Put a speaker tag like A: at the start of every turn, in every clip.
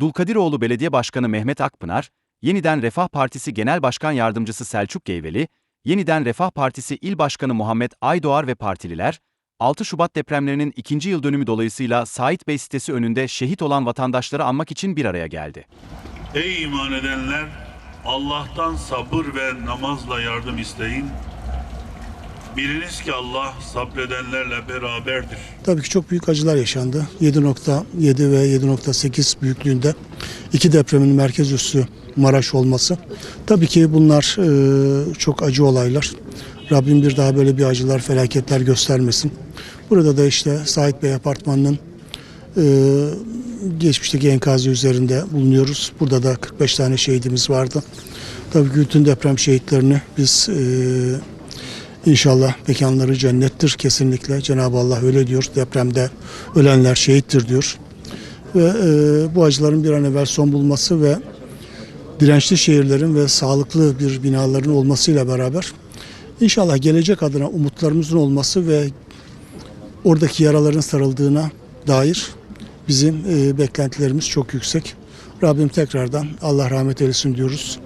A: Dulkadiroğlu Belediye Başkanı Mehmet Akpınar, Yeniden Refah Partisi Genel Başkan Yardımcısı Selçuk Geyveli, Yeniden Refah Partisi İl Başkanı Muhammed Aydoğar ve partililer, 6 Şubat depremlerinin ikinci yıl dönümü dolayısıyla Sait Bey sitesi önünde şehit olan vatandaşları anmak için bir araya geldi.
B: Ey iman edenler! Allah'tan sabır ve namazla yardım isteyin. Biliniz ki Allah sabredenlerle beraberdir.
C: Tabii ki çok büyük acılar yaşandı. 7.7 ve 7.8 büyüklüğünde iki depremin merkez üssü Maraş olması. Tabii ki bunlar e, çok acı olaylar. Rabbim bir daha böyle bir acılar, felaketler göstermesin. Burada da işte Sait Bey Apartmanı'nın e, geçmişteki enkazı üzerinde bulunuyoruz. Burada da 45 tane şehidimiz vardı. Tabii ki bütün deprem şehitlerini biz e, İnşallah mekanları cennettir kesinlikle. Cenab-ı Allah öyle diyor. Depremde ölenler şehittir diyor. Ve e, bu acıların bir an evvel son bulması ve dirençli şehirlerin ve sağlıklı bir binaların olmasıyla beraber inşallah gelecek adına umutlarımızın olması ve oradaki yaraların sarıldığına dair bizim e, beklentilerimiz çok yüksek. Rabbim tekrardan Allah rahmet eylesin diyoruz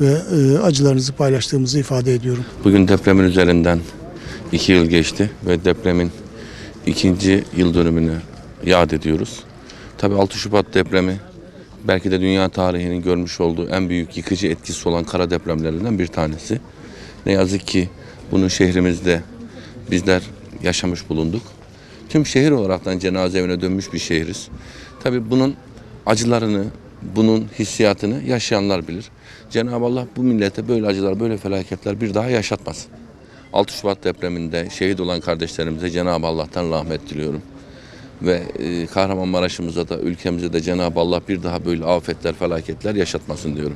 C: ve e, acılarınızı paylaştığımızı ifade ediyorum.
D: Bugün depremin üzerinden iki yıl geçti ve depremin ikinci yıl dönümünü yad ediyoruz. Tabii 6 Şubat depremi belki de dünya tarihinin görmüş olduğu en büyük yıkıcı etkisi olan kara depremlerinden bir tanesi. Ne yazık ki bunu şehrimizde bizler yaşamış bulunduk. Tüm şehir olaraktan cenaze evine dönmüş bir şehiriz. Tabii bunun acılarını, bunun hissiyatını yaşayanlar bilir. Cenab-ı Allah bu millete böyle acılar, böyle felaketler bir daha yaşatmasın. 6 Şubat depreminde şehit olan kardeşlerimize Cenab-ı Allah'tan rahmet diliyorum. Ve e, Kahramanmaraş'ımıza da ülkemize de Cenab-ı Allah bir daha böyle afetler, felaketler yaşatmasın diyorum.